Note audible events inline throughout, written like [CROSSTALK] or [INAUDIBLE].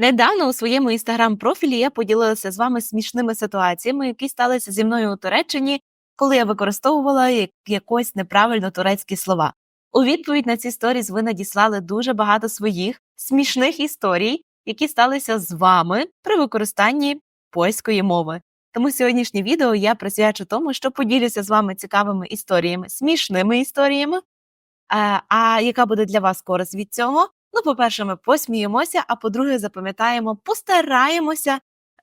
Недавно у своєму інстаграм-профілі я поділилася з вами смішними ситуаціями, які сталися зі мною у Туреччині, коли я використовувала якось неправильно турецькі слова. У відповідь на ці сторіс ви надіслали дуже багато своїх смішних історій, які сталися з вами при використанні польської мови. Тому сьогоднішнє відео я присвячу тому, що поділюся з вами цікавими історіями, смішними історіями. Е, А яка буде для вас користь від цього? Ну, по-перше, ми посміємося, а по-друге, запам'ятаємо, постараємося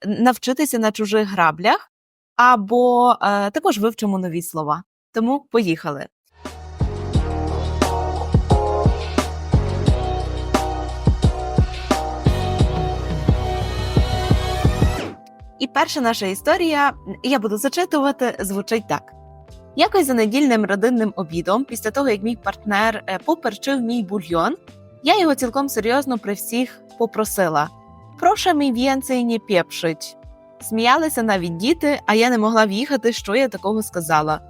навчитися на чужих граблях, або е, також вивчимо нові слова. Тому поїхали. І перша наша історія, я буду зачитувати, звучить так. Якось за недільним родинним обідом, після того як мій партнер е, поперчив мій бульйон, я його цілком серйозно при всіх попросила: Проша мій в'єнцей не пєпшить. Сміялися навіть діти, а я не могла в'їхати, що я такого сказала.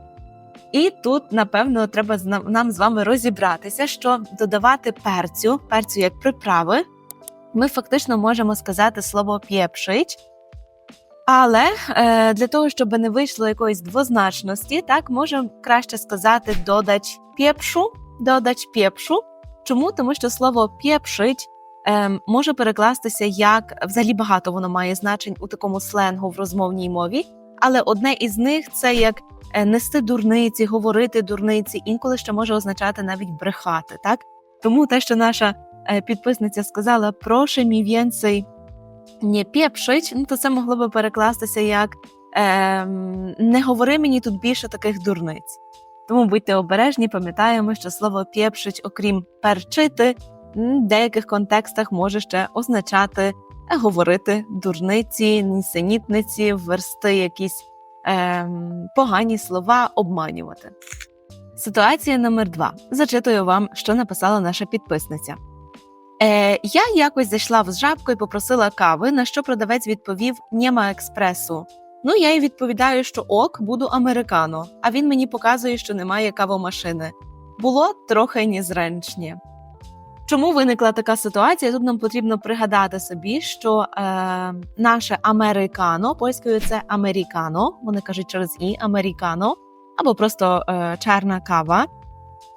І тут, напевно, треба нам з вами розібратися, що додавати перцю, перцю як приправи, ми фактично можемо сказати слово п'єпшить. Але е, для того, щоб не вийшло якоїсь двозначності, так можемо краще сказати додач пєпшу, додач пєпшу. Чому? Тому що слово пєпшить е, може перекластися як взагалі багато воно має значень у такому сленгу в розмовній мові, але одне із них це як е, нести дурниці, говорити дурниці, інколи ще може означати навіть брехати. Так тому те, що наша е, підписниця сказала проше мій не пєпшить, ну то це могло би перекластися як ем, не говори мені тут більше таких дурниць. Тому будьте обережні, пам'ятаємо, що слово п'єпшить, окрім перчити, в деяких контекстах може ще означати е, говорити дурниці, нісенітниці, версти якісь ем, погані слова, обманювати. Ситуація номер два. Зачитую вам, що написала наша підписниця. Е, я якось зайшла в жабку і попросила кави, на що продавець відповів Нєма експресу. Ну, я їй відповідаю, що ок, буду американо, а він мені показує, що немає кавомашини. Було трохи незренчні. Чому виникла така ситуація? Тут нам потрібно пригадати собі, що е, наше американо, польською це американо, вони кажуть через і американо, або просто е, чарна кава.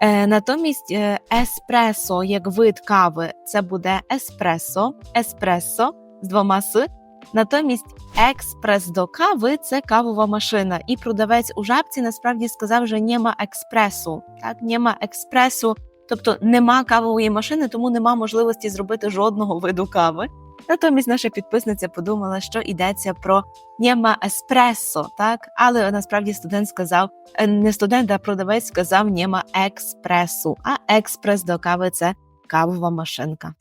Е, натомість е, еспресо, як вид кави, це буде еспресо, еспресо з двома с. Натомість експрес до кави це кавова машина. І продавець у жабці насправді сказав, що нема експресу. Так, нема експресу, тобто нема кавової машини, тому нема можливості зробити жодного виду кави. Натомість наша підписниця подумала, що йдеться про нема еспресо, так? Але насправді студент сказав, е, не студент, а продавець сказав нема експресу, а експрес до кави це кавова машинка.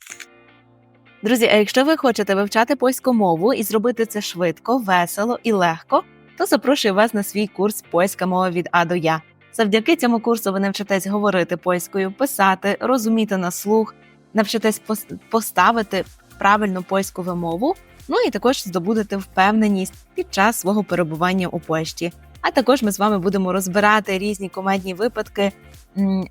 Друзі, а якщо ви хочете вивчати польську мову і зробити це швидко, весело і легко, то запрошую вас на свій курс Польська мова від А до Я. Завдяки цьому курсу ви навчитесь говорити польською, писати, розуміти на слух, навчитесь пос- поставити правильну польську вимову, ну і також здобудете впевненість під час свого перебування у Польщі. А також ми з вами будемо розбирати різні комедні випадки,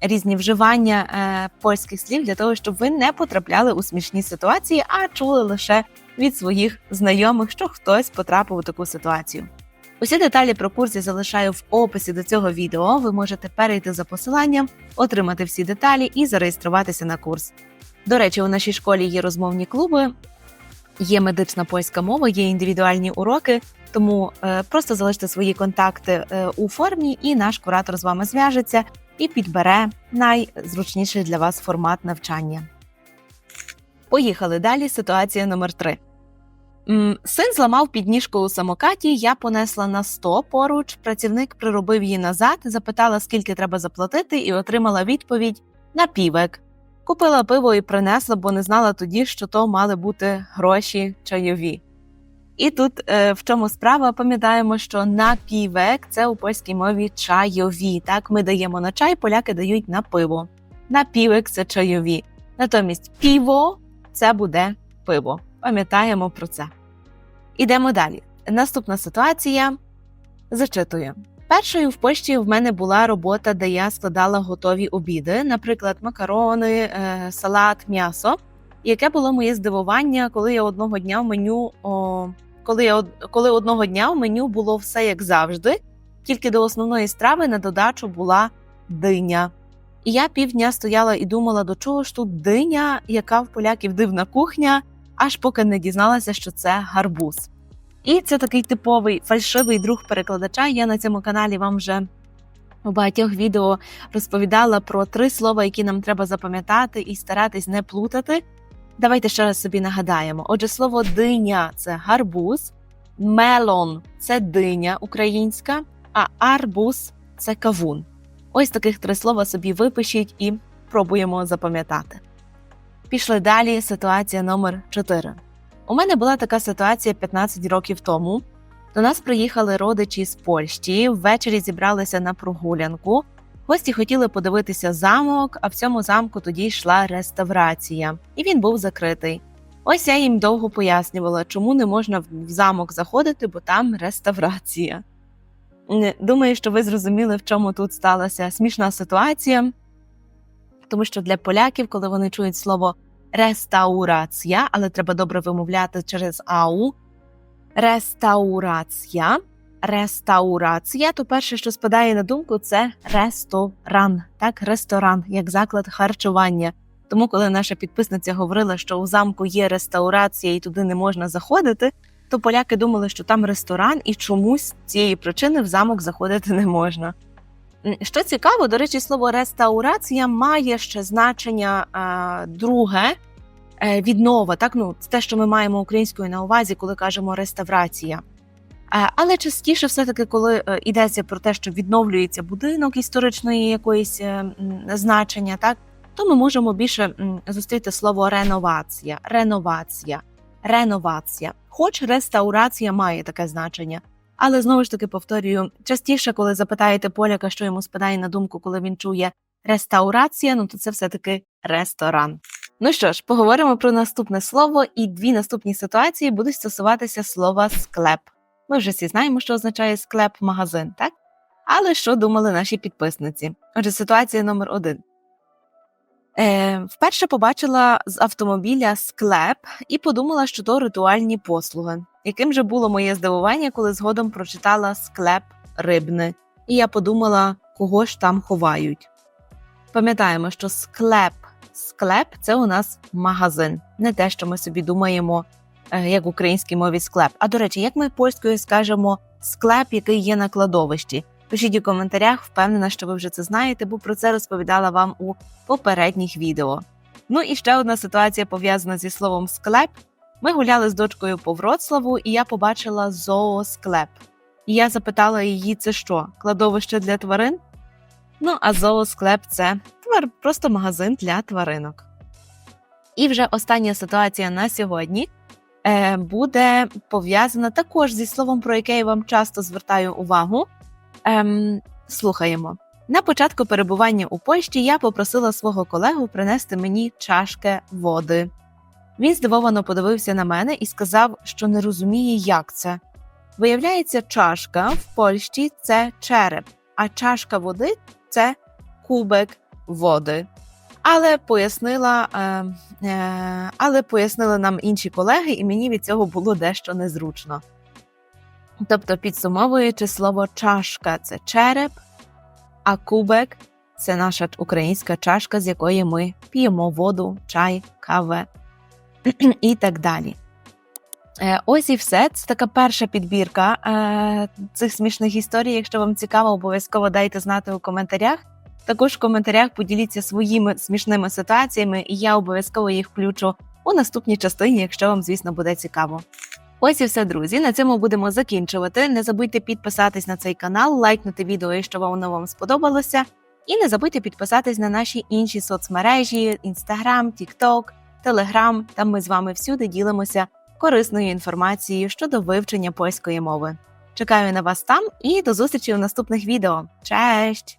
різні вживання е, польських слів для того, щоб ви не потрапляли у смішні ситуації, а чули лише від своїх знайомих, що хтось потрапив у таку ситуацію. Усі деталі про курс я залишаю в описі до цього відео. Ви можете перейти за посиланням, отримати всі деталі і зареєструватися на курс. До речі, у нашій школі є розмовні клуби, є медична польська мова, є індивідуальні уроки. Тому е, просто залиште свої контакти е, у формі, і наш куратор з вами зв'яжеться і підбере найзручніший для вас формат навчання. Поїхали далі. Ситуація номер 3 Син зламав підніжку у самокаті. Я понесла на 100 поруч. Працівник приробив її назад, запитала, скільки треба заплатити, і отримала відповідь на півек. Купила пиво і принесла, бо не знала тоді, що то мали бути гроші чайові. І тут е, в чому справа, пам'ятаємо, що напівек це у польській мові чайові. Так, ми даємо на чай, поляки дають на пиво. Напівек це чайові. Натомість піво це буде пиво. Пам'ятаємо про це. Ідемо далі. Наступна ситуація. Зачитую. Першою в Польщі в мене була робота, де я складала готові обіди, наприклад, макарони, е, салат, м'ясо. яке було моє здивування, коли я одного дня в меню, о, коли я коли одного дня в меню було все як завжди, тільки до основної страви на додачу була диня. І я півдня стояла і думала, до чого ж тут диня, яка в поляків дивна кухня, аж поки не дізналася, що це гарбуз. І це такий типовий фальшивий друг перекладача. Я на цьому каналі вам вже у багатьох відео розповідала про три слова, які нам треба запам'ятати і старатись не плутати. Давайте ще раз собі нагадаємо. Отже, слово диня це гарбуз, мелон це диня українська, а арбуз це кавун. Ось таких три слова собі випишіть і пробуємо запам'ятати. Пішли далі. Ситуація номер 4. У мене була така ситуація 15 років тому. До нас приїхали родичі з Польщі. Ввечері зібралися на прогулянку. Гості хотіли подивитися замок, а в цьому замку тоді йшла реставрація, і він був закритий. Ось я їм довго пояснювала, чому не можна в замок заходити, бо там реставрація. Думаю, що ви зрозуміли, в чому тут сталася смішна ситуація, тому що для поляків, коли вони чують слово реставрація, але треба добре вимовляти через ау. Реставрація. Реставрація, то перше, що спадає на думку, це ресторан, так, ресторан, як заклад харчування. Тому, коли наша підписниця говорила, що у замку є реставрація і туди не можна заходити, то поляки думали, що там ресторан, і чомусь цієї причини в замок заходити не можна. Що цікаво, до речі, слово реставрація має ще значення а, друге е, віднова. Так, ну це те, що ми маємо українською на увазі, коли кажемо реставрація. Е, Але частіше, все-таки, коли е, йдеться про те, що відновлюється будинок історичної якоїсь е, значення, так то ми можемо більше зустріти слово реновація, реновація, реновація. Хоч реставрація має таке значення. Але знову ж таки повторюю, частіше, коли запитаєте поляка, що йому спадає на думку, коли він чує реставрація, ну то це все-таки ресторан. Ну що ж, поговоримо про наступне слово, і дві наступні ситуації будуть стосуватися слова склеп. Ми вже всі знаємо, що означає склеп, магазин, так? Але що думали наші підписниці? Отже, ситуація номер один. Е, вперше побачила з автомобіля склеп і подумала, що то ритуальні послуги. Яким же було моє здивування, коли згодом прочитала склеп рибне, і я подумала, кого ж там ховають. Пам'ятаємо, що склеп, склеп це у нас магазин, не те, що ми собі думаємо, як в українській мові склеп. А до речі, як ми польською скажемо склеп, який є на кладовищі? Пишіть у коментарях, впевнена, що ви вже це знаєте, бо про це розповідала вам у попередніх відео. Ну і ще одна ситуація пов'язана зі словом склеп. Ми гуляли з дочкою по Вроцлаву, і я побачила зоосклеп. І я запитала її, це що, кладовище для тварин? Ну, а зоосклеп це твар, просто магазин для тваринок. І вже остання ситуація на сьогодні е, буде пов'язана також зі словом, про яке я вам часто звертаю увагу. Ем, слухаємо. На початку перебування у Польщі я попросила свого колегу принести мені чашки води. Він здивовано подивився на мене і сказав, що не розуміє, як це. Виявляється, чашка в Польщі це череп, а чашка води це кубик води. Але пояснила, е, е, але пояснили нам інші колеги, і мені від цього було дещо незручно. Тобто, підсумовуючи слово чашка це череп, а кубик це наша українська чашка, з якої ми п'ємо воду, чай, каве [CLEARS THROAT] і так далі. Е, Ось і все. Це така перша підбірка цих смішних історій. Якщо вам цікаво, обов'язково дайте знати у коментарях. Також в коментарях поділіться своїми смішними ситуаціями, і я обов'язково їх включу у наступній частині, якщо вам, звісно, буде цікаво. Ось і все, друзі. На цьому будемо закінчувати. Не забудьте підписатись на цей канал, лайкнути відео, якщо воно вам сподобалося. І не забудьте підписатись на наші інші соцмережі: Instagram, TikTok, Telegram. Там ми з вами всюди ділимося корисною інформацією щодо вивчення польської мови. Чекаю на вас там і до зустрічі у наступних відео. Честь!